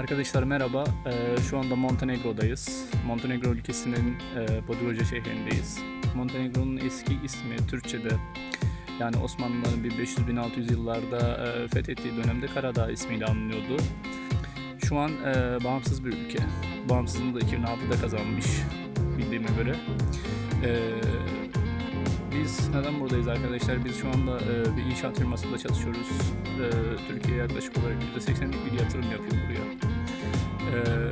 Arkadaşlar merhaba. Ee, şu anda Montenegro'dayız. Montenegro ülkesinin e, Podgorica şehrindeyiz. Montenegro'nun eski ismi Türkçe'de yani Osmanlıların 1500-1600 yıllarda e, fethettiği dönemde Karadağ ismiyle anılıyordu. Şu an e, bağımsız bir ülke. Bağımsızlığını da 2006'da kazanmış bildiğime göre. E, biz neden buradayız arkadaşlar? Biz şu anda e, bir inşaat firmasında çalışıyoruz. E, Türkiye yaklaşık olarak %80'lik bir yatırım yapıyor buraya. E,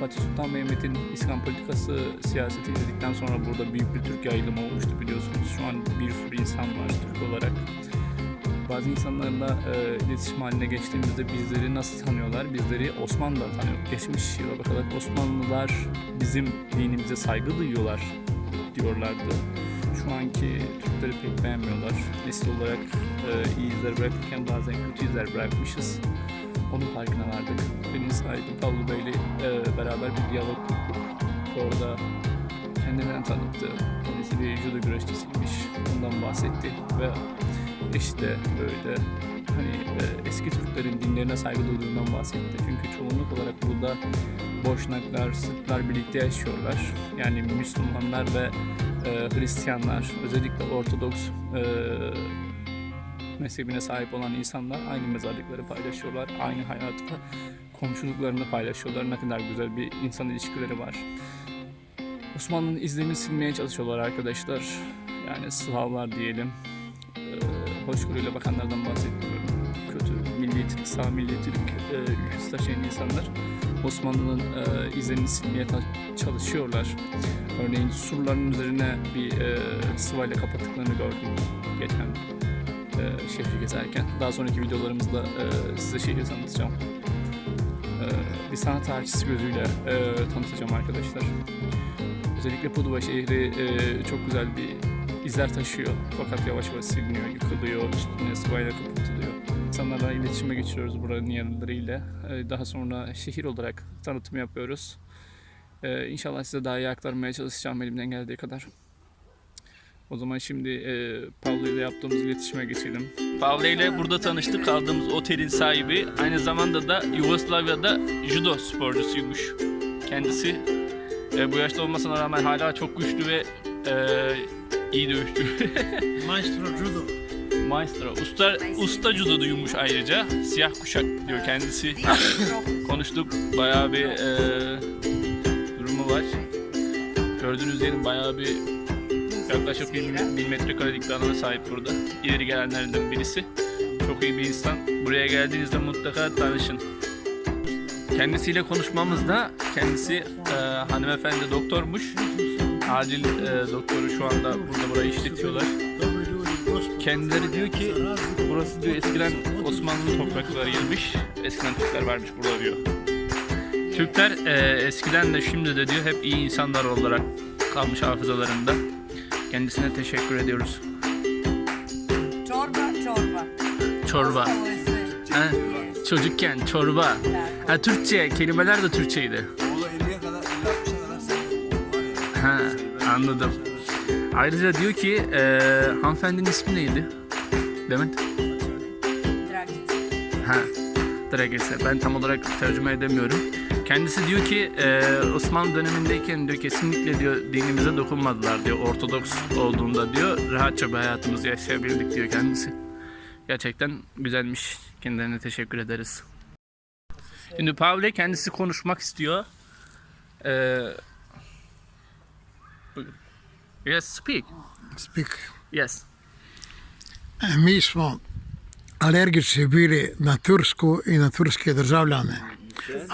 Fatih Sultan Mehmet'in İslam politikası siyaseti izledikten sonra burada büyük bir Türk yayılımı olmuştu biliyorsunuz. Şu an bir sürü insan var Türk olarak. Bazı insanlarla e, iletişim haline geçtiğimizde bizleri nasıl tanıyorlar? Bizleri Osmanlı tanıyor. Geçmiş yıla bakarak Osmanlılar bizim dinimize saygı duyuyorlar diyorlardı şu anki Türkleri pek beğenmiyorlar. Nesil olarak e, iyi izler bırakırken bazen kötü izler bırakmışız. Onun farkına vardık. Benim sahibi Pablo Bey'le e, beraber bir diyalog kurduk. Orada kendinden tanıttı. Kendisi bir judo güreşçisiymiş. Ondan bahsetti ve de böyle hani e, eski Türklerin dinlerine saygı duyduğundan bahsetti. Çünkü çoğunluk olarak burada Boşnaklar, Sırplar birlikte yaşıyorlar. Yani Müslümanlar ve e, Hristiyanlar, özellikle Ortodoks e, mezhebine sahip olan insanlar aynı mezarlıkları paylaşıyorlar, aynı hayatı, komşuluklarını paylaşıyorlar. Ne kadar güzel bir insan ilişkileri var. Osmanlı'nın izlerini silmeye çalışıyorlar arkadaşlar. Yani Slavlar diyelim. E, hoşgörüyle bakanlardan bahsetmiyorum. Milliyetçilik, sağ milliyetçilik e, ülküsü taşıyan insanlar Osmanlı'nın e, izlerini silmeye çalışıyorlar. Örneğin surların üzerine bir e, sıvayla kapattıklarını gördüm geçen e, şehri gezerken. Daha sonraki videolarımızda e, size şehri tanıtacağım. E, bir sanat tarihçisi gözüyle e, tanıtacağım arkadaşlar. Özellikle Padova şehri e, çok güzel bir izler taşıyor. Fakat yavaş yavaş siliniyor, yıkılıyor, üstüne sıvayla kapatılıyor. İnsanlarla iletişime geçiyoruz buranın yerlileriyle. E, daha sonra şehir olarak tanıtım yapıyoruz. Ee, inşallah size daha iyi aktarmaya çalışacağım elimden geldiği kadar. O zaman şimdi e, Pavlo ile yaptığımız iletişime geçelim. Pavle ile burada tanıştık kaldığımız otelin sahibi. Aynı zamanda da Yugoslavya'da judo sporcusuymuş. Kendisi e, bu yaşta olmasına rağmen hala çok güçlü ve e, iyi dövüşçü. Maestro Judo. Maestro. Usta, usta judocuymuş ayrıca. Siyah kuşak diyor kendisi. Konuştuk. Bayağı bir e, durumu var. Gördüğünüz yerin bayağı bir yaklaşık 1000 bin metrekarelik bir alana sahip burada. İleri gelenlerden birisi. Çok iyi bir insan. Buraya geldiğinizde mutlaka tanışın. Kendisiyle konuşmamızda kendisi e, hanımefendi doktormuş. Acil e, doktoru şu anda burada burayı işletiyorlar. Kendileri diyor ki burası diyor eskiden Osmanlı topraklarıymış. Eskiden Türkler varmış burada diyor. Türkler e, eskiden de şimdi de diyor hep iyi insanlar olarak kalmış hafızalarında. Kendisine teşekkür ediyoruz. Çorba, çorba. Çorba. Ha, çocukken çorba. Ha Türkçe, kelimeler de Türkçeydi. Ha, anladım. Ayrıca diyor ki e, hanımefendinin ismi neydi? Demet? Dragit. Ha, Dragese. Ben tam olarak tercüme edemiyorum. Kendisi diyor ki e, Osmanlı dönemindeyken diyor kesinlikle diyor dinimize dokunmadılar diyor. Ortodoks olduğunda diyor rahatça bir hayatımızı yaşayabildik diyor kendisi. Gerçekten güzelmiş. Kendilerine teşekkür ederiz. Şimdi Pavle kendisi konuşmak istiyor. E, buyurun. Yes, speak. Speak. Yes. E, Mi smo alergični bili na Tursku i na turske državljane.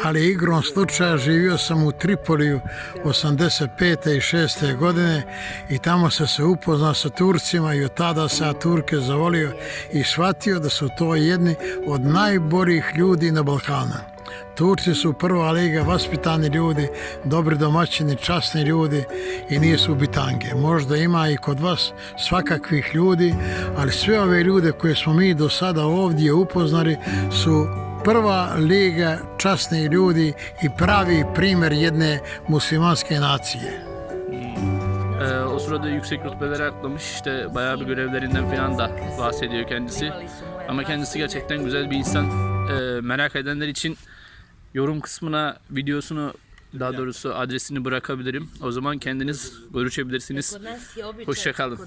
Ali igrom slučaja živio sam u Tripoliju 85. i 6. godine i tamo sam se upoznao sa Turcima i od tada sam Turke zavolio i shvatio da su to jedni od najboljih ljudi na Balkanu. Turci su prva liga vaspitani ljudi, dobri domaćini, časni ljudi i nisu bitange. Možda ima i kod vas svakakvih ljudi, ali sve ove ljude koje smo mi do sada ovdje upoznali su prva liga časnih ljudi i pravi primjer jedne muslimanske nacije. Ee, o sırada yüksek rütbelere atlamış işte bayağı bir görevlerinden falan da bahsediyor kendisi. Ama kendisi gerçekten güzel bir insan. Ee, merak edenler için Yorum kısmına videosunu daha doğrusu adresini bırakabilirim. O zaman kendiniz görüşebilirsiniz. Hoşçakalın.